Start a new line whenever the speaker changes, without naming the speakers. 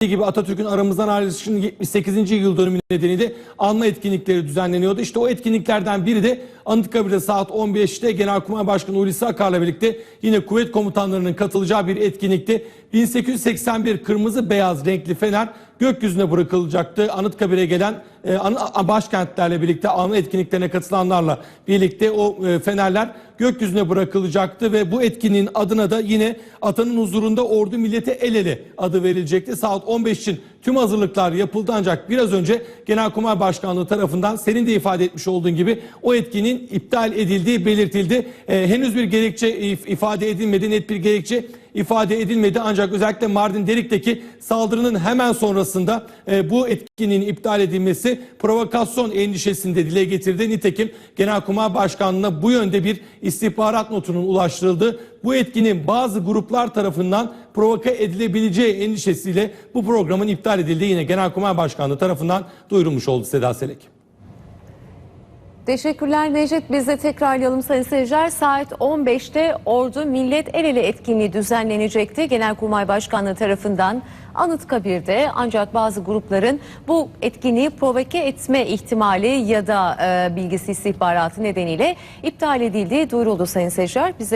gibi Atatürk'ün aramızdan ayrılışının 78. yıl dönümü nedeniyle anma etkinlikleri düzenleniyordu. İşte o etkinliklerden biri de Anıtkabir'de saat 15'te Genelkurmay Başkanı Hulusi Akar'la birlikte yine kuvvet komutanlarının katılacağı bir etkinlikti. 1881 kırmızı beyaz renkli fener gökyüzüne bırakılacaktı. Anıtkabir'e gelen e, başkentlerle birlikte anma etkinliklerine katılanlarla birlikte o e, fenerler gökyüzüne bırakılacaktı ve bu etkinliğin adına da yine atanın huzurunda ordu millete el ele adı verilecekti. Saat 15 için tüm hazırlıklar yapıldı ancak biraz önce Genelkurmay Başkanlığı tarafından senin de ifade etmiş olduğun gibi o etkinin iptal edildiği belirtildi. E, henüz bir gerekçe if- ifade edilmedi, net bir gerekçe ifade edilmedi ancak özellikle Mardin Derik'teki saldırının hemen sonrasında e, bu etkinliğin iptal edilmesi provokasyon endişesini de dile getirdi. Nitekim Genelkurmay Başkanlığı'na bu yönde bir istihbarat notunun ulaştırıldı. Bu etkinin bazı gruplar tarafından provoke edilebileceği endişesiyle bu programın iptal edildiği yine Genelkurmay Başkanlığı tarafından duyurulmuş oldu Seda Selek.
Teşekkürler Necdet. Biz de tekrarlayalım sayın seyirciler. Saat 15'te Ordu Millet El Ele etkinliği düzenlenecekti. Genelkurmay Başkanlığı tarafından Anıtkabir'de ancak bazı grupların bu etkinliği provoke etme ihtimali ya da e, bilgisi istihbaratı nedeniyle iptal edildiği duyuruldu sayın seyirciler. Biz de